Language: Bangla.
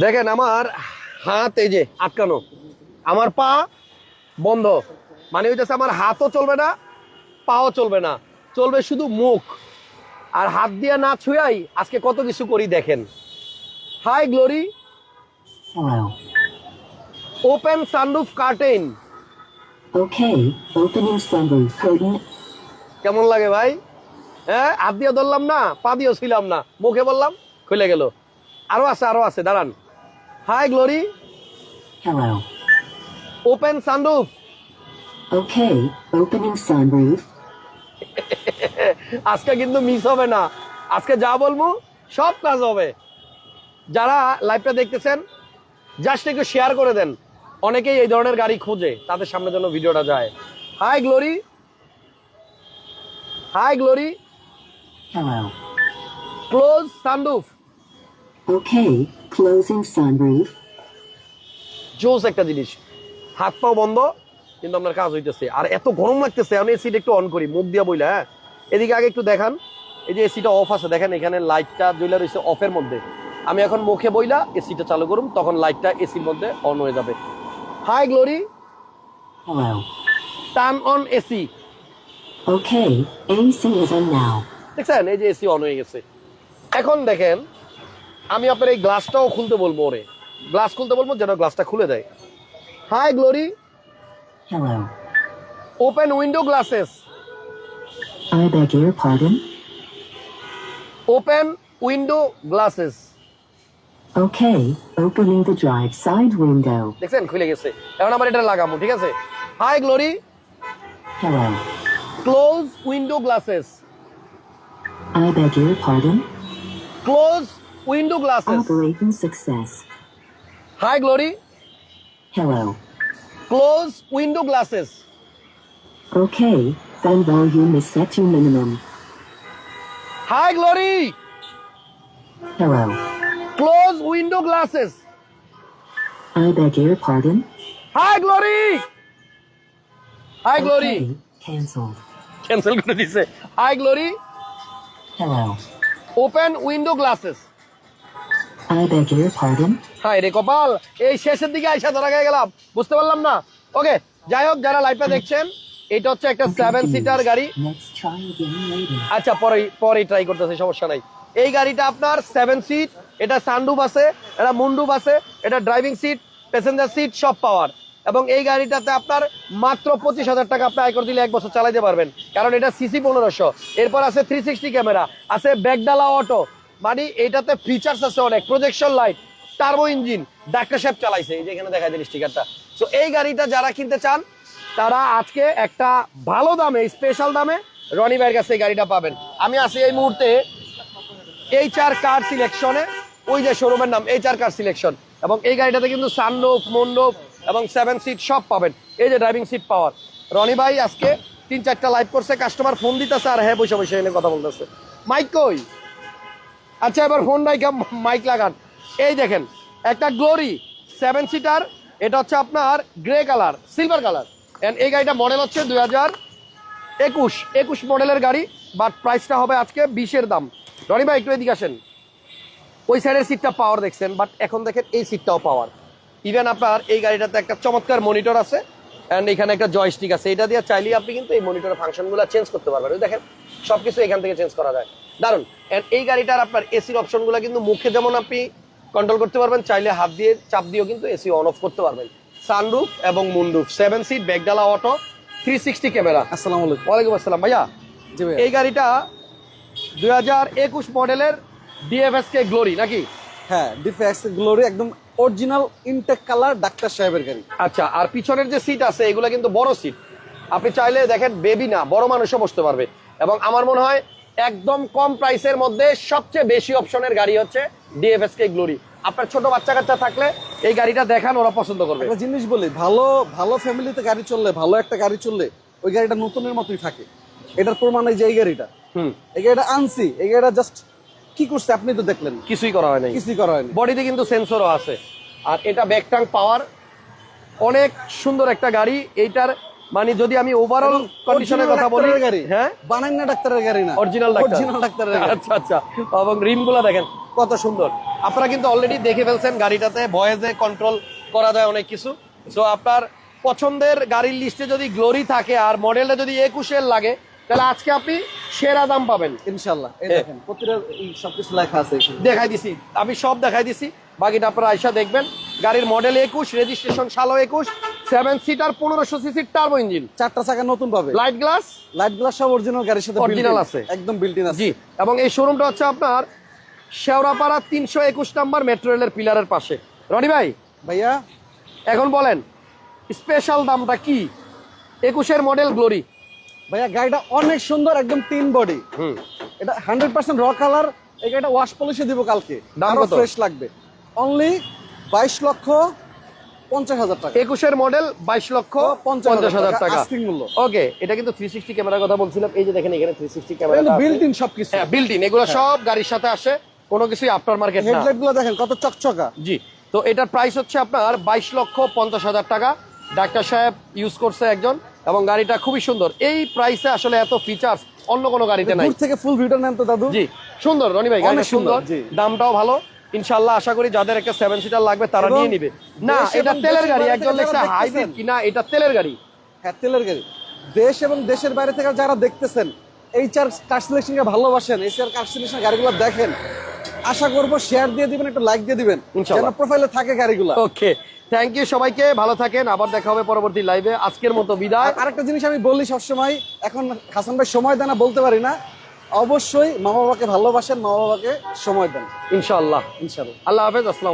দেখেন আমার হাত এই যে আটকানো। আমার পা বন্ধ। মানে হইতেছে আমার হাতও চলবে না পাও চলবে না। চলবে শুধু মুখ। আর হাত দিয়ে না ছুঁয়াই আজকে কত কিছু করি দেখেন। Hi Glory. Open sunroof curtain. কেমন লাগে ভাই? হ্যাঁ হাত দিয়ে ধরলাম না পা দিয়েও ছিলাম না। মুখে বললাম খুলে গেল। আরও আছে আরও আছে দাঁড়ান। Hi Glory Hello. Open sunroof Okay, opening sunroof. আজকে কিন্তু মিস হবে না। আজকে যা বলব সব কাজ হবে। যারা লাইভটা দেখতেছেন জাস্ট একটু শেয়ার করে দেন। অনেকেই এই ধরনের গাড়ি খোঁজে তাদের সামনে যেন ভিডিওটা যায়। Hi Glory hi Glory. Close sunroof Okay, closing sunroof. জোস একটা জিনিস। হাত পাও বন্ধ কিন্তু আপনার কাজ হইতেছে। আর এত গরম লাগতেছে আমি এসিটা একটু অন করি মুখ দিয়া বইলা হ্যাঁ? এদিকে আগে একটু দেখান এই যে এসিটা অফ আছে দেখেন এখানে লাইটটা জ্বলে রয়েছে অফের মধ্যে। আমি এখন মুখে বইলা এসিটা চালু করুম তখন লাইটটা এসির মধ্যে অন হয়ে যাবে। Hi Glory. Turn on AC Okay, AC is on now. দেখছেন? এই যে এসি অন হয়ে গেছে। এখন দেখেন আমি আপনার এই গ্লাসটাও খুলতে বলব ওরে। গ্লাস খুলতে বলব যেন গ্লাসটা খুলে দেয়। Hi Glory open window glasses I beg your pardon? Open window glasses Okay, opening the drive side window. দেখছেন? খুলে গেছে। এখন আমার এটা লাগাবো ঠিক আছে? Hi Glory Hello. Close window glasses I beg your pardon? Close Window glasses Operation success. Hi Glory Hello. Close window glasses Okay, then volume is set to minimum. Hi Glory Hello. Close window glasses I beg your pardon? Hi Glory hi Glory Okay, cancelled. Cancel করে দিছে hi Glory Hello. Open window glasses I beg your pardon? হাই রে কপাল এই শেষের দিকে আইসা ধরা গিয়ে গেলাম বুঝতে পারলাম না। ওকে যাই হোক যারা লাইভটা দেখছেন এটা হচ্ছে একটা সেভেন সিটার গাড়ি. আচ্ছা পরে পরে ট্রাই করতেছে সমস্যা নাই। এই গাড়িটা আপনার সেভেন সিট এটা সানরুফ আছে এটা মুন্ডুপ আছে এটা ড্রাইভিং সিট প্যাসেঞ্জার সিট সব পাওয়ার এবং এই গাড়িটাতে আপনার মাত্র পঁচিশ হাজার টাকা আপনি আয়কর দিলে এক বছর চালাতে পারবেন। কারণ এটা সিসি পনেরোশো এরপর আছে থ্রি সিক্সটি ক্যামেরা আছে ব্যাকডালা অটো মানে এটাতে ফিচার্স আছে অনেক projection light turbo engine doctor সাহেব চালাইছে, এই যে এখানে দেখা যায় স্টিকারটা তো এই গাড়িটা যারা কিনতে চান, তারা আজকে একটা ভালো দামে স্পেশাল দামে রনি ভাইয়ের কাছে এই গাড়িটা পাবেন। আমি আছি এই মুহূর্তে এইচ আর কার সিলেকশনে ওই যে শোরুমের নাম এইচ আর কার সিলেকশন এবং এই গাড়িটাতে কিন্তু সানরুফ মন্ডপ এবং সেভেন সিট সব পাবেন। এই যে ড্রাইভিং সিট পাওয়ার রনি ভাই আজকে তিন চারটা লাইভ করছে কাস্টমার ফোন দিতেছে আর হ্যাঁ বসে বসে এনে কথা বলতেছে। মাইক কই? আচ্ছা এবার ফোন মাইক মাইক লাগান। এই দেখেন, একটা গ্লোরি সেভেন সিটার এটা হচ্ছে আপনার grey colour silver colour and এই গাড়িটা মডেল হচ্ছে দুই হাজার একুশ একুশ মডেলের গাড়ি বাট প্রাইসটা হবে আজকে বিশের দাম। রনি ভাই, একটু এদিকে আসেন। ওই সাইডের সিটটা পাওয়ার দেখছেন বাট এখন দেখেন এই সিটটাও পাওয়ার ইভেন আপনার এই গাড়িটাতে একটা চমৎকার মনিটর আছে অ্যান্ড এখানে একটা জয়স্টিক আছে। এটা দিয়ে চাইলে আপনি কিন্তু এই মনিটরের ফাংশনগুলো চেঞ্জ করতে পারবেন। দেখেন সব কিছু এখান থেকে চেঞ্জ করা যায়। দারুণ অ্যান্ড এই গাড়িটার আপনার এসির অপশনগুলো কিন্তু মুখে যেমন আপনি কন্ট্রোল করতে পারবেন চাইলে হাত দিয়ে চাপ দিয়েও কিন্তু এসি অন অফ করতে পারবেন। সানরুফ এবং মুন্ডুফ সেভেন সিট ব্যাগডালা অটো থ্রি সিক্সটি ক্যামেরা আসসালামু আলাইকুম। ওয়ালাইকুম আসসালাম ভাইয়া। এই গাড়িটা দুই হাজার একুশ মডেলের ডিএফএস কে গ্লোরি নাকি? হ্যাঁ ডিফেক্স গ্লোরি একদম অরিজিনাল ইনটেক কালার ডাক্তার সাহেবের গাড়ি। আচ্ছা আর পিছনের যে সিট আছে এগুলো কিন্তু বড় সিট আপনি চাইলে দেখেন বেবি না বড় মানুষও বসতে পারবে। এবং আমার মনে হয় একদম কম প্রাইসের মধ্যে সবচেয়ে বেশি অপশনের গাড়ি হচ্ছে ডিএফএস কে গ্লোরি আপনার ছোট বাচ্চা কাচ্চা থাকলে এই গাড়িটা দেখান ওরা পছন্দ করবে। একটা জিনিস বলি ভালো ভালো ফ্যামিলিতে গাড়ি চললে ভালো একটা গাড়ি চললে ওই গাড়িটা নতুনের মতোই থাকে। এটার প্রমাণ এই যে এই গাড়িটা। হুম। এই গাড়িটা আনছি এই গাড়িটা জাস্ট কি করছে আপনি তো দেখলেন কিছুই করা হয় নাই। কিছুই করা হয়নি বডিতে কিন্তু সেন্সরও আছে। আর এটা ব্যাক ব্যাকটাং পাওয়ার অনেক সুন্দর একটা গাড়ি। এইটার মানে যদি আমি ওভারঅল কন্ডিশনের কথা বলি গাড়ি। হ্যাঁ? বানাই না ডাক্তারের গাড়ি না। অরিজিনাল ডাক্তার অরিজিনাল ডাক্তারের আচ্ছা আচ্ছা। এবং রিমগুলো দেখেন কত সুন্দর। আপনারা কিন্তু অলরেডি দেখে ফেলছেন গাড়িটাতে ভয়েসে কন্ট্রোল করা যায় অনেক কিছু। সো আপনার পছন্দের গাড়ির লিস্টে যদি গ্লোরি থাকে আর মডেলটা যদি একুশের লাগে তাহলে আজকে আপনি সেরা দাম পাবেন। ইনশাল্লাহ এই দেখেন প্রতিটা এই সবকিছু লেখা আছে দেখাই দিছি আমি সব দেখাই দিছি। বাকিটা আপনারা আয়সা দেখবেন। গাড়ির মডেল একুশ রেজিস্ট্রেশন সালো একুশ সেভেন সিটার পনেরোশো সিসির টার্বো ইঞ্জিন চারটা চাকা নতুন পাবে। লাইট গ্লাস লাইট গ্লাস সব অরিজিনাল গাড়ির সাথে built-in। আছে। একদম ইন আছে। জি এবং এই শোরুমটা হচ্ছে আপনার শেওড়াপাড়া তিনশো একুশ নাম্বার মেট্রো রেলের পিলারের পাশে। রনি ভাই ভাইয়া? এখন বলেন স্পেশাল দামটা কি? একুশের মডেল গ্লোরি ভাইয়া গাড়িটা অনেক সুন্দর একদম তিন বডি। এটা হান্ড্রেড পার্সেন্ট র কালার এই গাড়িটা ওয়াশ পলিশে দিব কালকে। আরও ফ্রেশ লাগবে। অনলি বাইশ লক্ষ পঞ্চাশ হাজার টাকা। একুশের মডেল বাইশ লক্ষ পঞ্চাশ হাজার টাকা মূল্য। ওকে এটা কিন্তু থ্রি সিক্সটি ক্যামেরার কথা বলছিলাম। এই যে দেখেন এখানে three sixty camera built in সবকিছু। হ্যাঁ বিল্ট ইন এগুলো সব গাড়ির সাথে আসে। কোনো কিছুই আফটার মার্কেট হেডলাইটগুলো দেখেন কত চকচকা। জি। তো এটার প্রাইস হচ্ছে আপনার বাইশ লক্ষ পঞ্চাশ হাজার টাকা। ডাক্তার সাহেব ইউজ করছে একজন। এবং গাড়িটা খুবই সুন্দর। এই প্রাইসে আসলে এত ফিচার্স অন্য কোনো গাড়িতে নাই। থেকে ফুল ভিডিও নেন তো দাদু। জি সুন্দর রনি ভাই অনেক সুন্দর, দামটাও ভালো। ইনশাল্লাহ আশা করি যাদের একটা সেভেন সিটার লাগবে তারা নিয়ে নিবে। না এটা তেলের গাড়ি একজন লেখছে হাইব্রিড কিনা এটা তেলের গাড়ি। হ্যাঁ তেলের গাড়ি। দেশ এবং দেশের বাইরে থেকে যারা দেখতেছেন এই চার কার সিলেকশনকে ভালোবাসেন এই চার কার সিলেকশন গাড়িগুলো দেখেন আশা করব শেয়ার দিয়ে দিবেন একটু লাইক দিয়ে দিবেন যেন প্রোফাইলে থাকে গাড়িগুলো। ওকে থ্যাংক ইউ সবাইকে ভালো থাকেন আবার দেখা হবে পরবর্তী লাইভে আজকের মতো বিদায়। আর আরেকটা জিনিস আমি বলি সবসময় এখন হাসান ভাই সময় দেন বলতে পারি না। অবশ্যই মা বাবাকে ভালোবাসেন মা বাবাকে সময় দেন। ইনশাল্লাহ। ইনশাল্লাহ। আল্লাহ হাফেজ আসসালাম